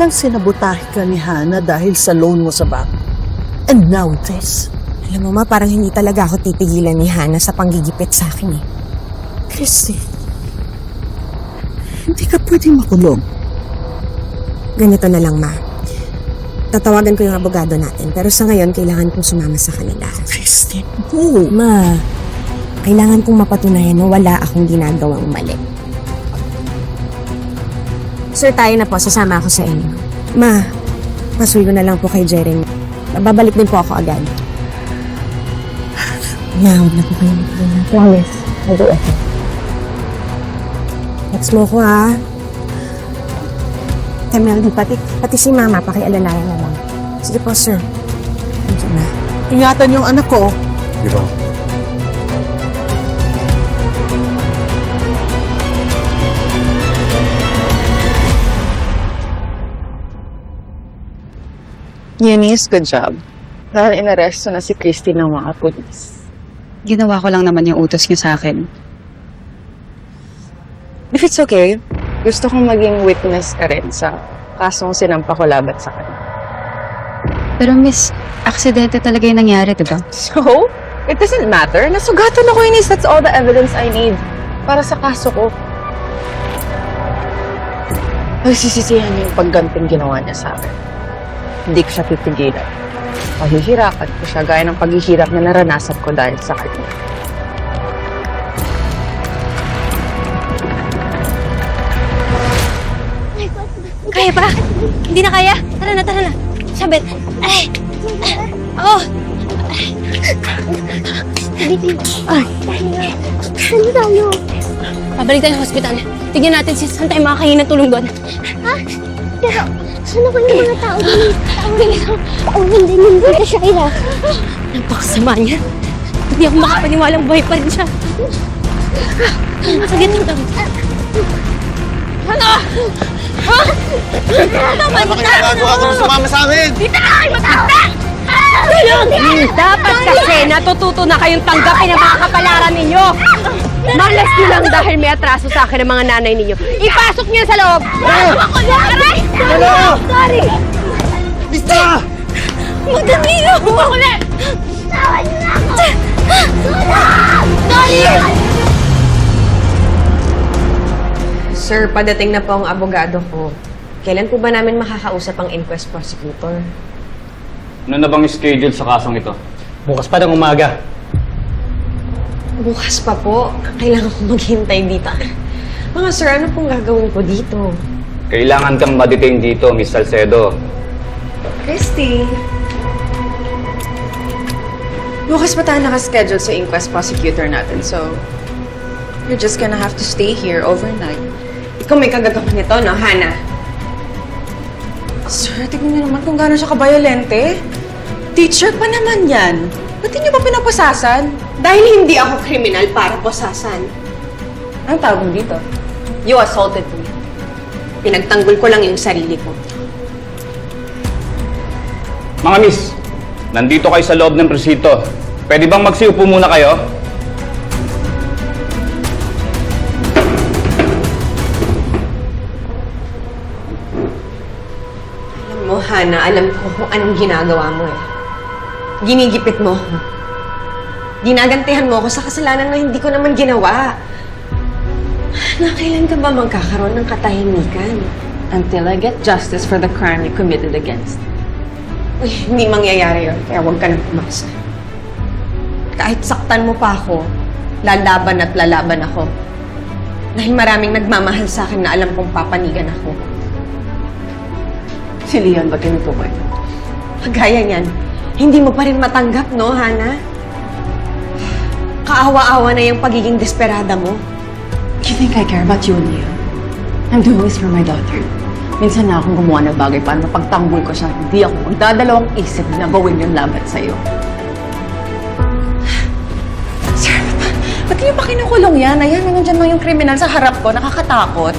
Samantalang sinabotahe ka ni Hana dahil sa loan mo sa bank. And now this. Alam mo ma, parang hindi talaga ako titigilan ni Hana sa panggigipit sa akin eh. Christy, hindi ka pwedeng makulong. Ganito na lang ma. Tatawagan ko yung abogado natin, pero sa ngayon, kailangan kong sumama sa kanila. Christy, no. Ma, kailangan kong mapatunayan na wala akong ginagawang mali. Sir, tayo na po. Sasama ako sa inyo. Ma, pasuyo na lang po kay Jeremy. Babalik din po ako agad. Ma, huwag na po kayo magpapalala. Promise. I'll do it. Text mo ko ha. Temeldi, pati, pati si Mama, pakialalayan na lang. Sige po, sir. Thank you, ma. Ingatan yung anak ko. Di ba? Eunice, good job. Dahil inaresto na si Christy ng mga pulis. Ginawa ko lang naman yung utos niya sa akin. If it's okay, gusto kong maging witness ka rin sa kasong sinampa ko laban sa kanya. Pero miss, aksidente talaga yung nangyari, di ba? So, it doesn't matter. Nasugatan ako, Eunice. That's all the evidence I need para sa kaso ko. Nagsisisihan niya yung pagganting ginawa niya sa akin. Hindi ko siya titigilan. Pahihirapan ko siya gaya ng paghihirap na naranasan ko dahil sa kanya. Kaya pa? Hindi na kaya? Tara na, tara na. Sabit. Ay! Oh! Ay! Saan tayo? Pabalik tayo sa hospital. Tignan natin si saan tayo makakahingi ng tulong doon. Ha? Pero, saan ako yung mga tao doon? Tao rin Tao rin din yung Dita Shaira. Napakasama niya. Hindi ako makapaniwalang buhay pa rin siya. Saglit lang kami. Ano? Ha? Tama Ano na! ginagawa ko sumama sa amin? Dapat kasi natututo na kayong tanggapin ang mga kapalaran ninyo. Malas nyo lang dahil may atraso sa akin ng mga nanay ninyo. Ipasok niyo sa loob! Ako na! Ano? Sorry! Bista! Magdami nyo! Ako na! Tawan niyo na ako! Sorry! Sir, padating na po ang abogado ko. Kailan po ba namin makakausap ang inquest prosecutor? Ano na bang schedule sa kasong ito? Bukas pa ng umaga. Bukas pa po. Kailangan ko maghintay dito. Mga sir, ano pong gagawin ko dito? Kailangan kang ma-detain dito, Miss Salcedo. Christy! Bukas pa tayo nakaschedule sa inquest prosecutor natin, so you're just gonna have to stay here overnight. Ikaw may kagagawa nito, no, Hana? Sir, tignan niyo naman kung gaano siya kabayolente. Teacher pa naman yan. Ba't niyo ba pinapasasan? Dahil hindi ako kriminal para posasan. Anong tawag mo dito? You assaulted me. Pinagtanggol ko lang yung sarili ko. Mga miss, nandito kayo sa loob ng presinto. Pwede bang magsiupo muna kayo? Alam mo, Hana, alam ko kung anong ginagawa mo eh. Ginigipit mo ako. Ginagantihan mo ako sa kasalanan na hindi ko naman ginawa. Na kailan ka ba magkakaroon ng katahimikan? Until I get justice for the crime you committed against. Uy, hindi mangyayari yun, kaya huwag ka nang pumasa. Kahit saktan mo pa ako, lalaban at lalaban ako. Dahil maraming nagmamahal sa akin na alam kong papanigan ako. Si Leon ba tinutukoy? Kagaya niyan, hindi mo pa rin matanggap, no, Hana? Kaawa-awa na yung pagiging desperada mo. You think I care about you Leon? I'm doing this for my daughter. Minsan na akong gumawa ng bagay para mapagtanggol ko siya. Hindi ako magdadalawang isip na gawin yung laban sa'yo. Sir, ba't, ba't niyo pa kinukulong yan? Ayan, nandiyan lang yung kriminal sa harap ko. Nakakatakot.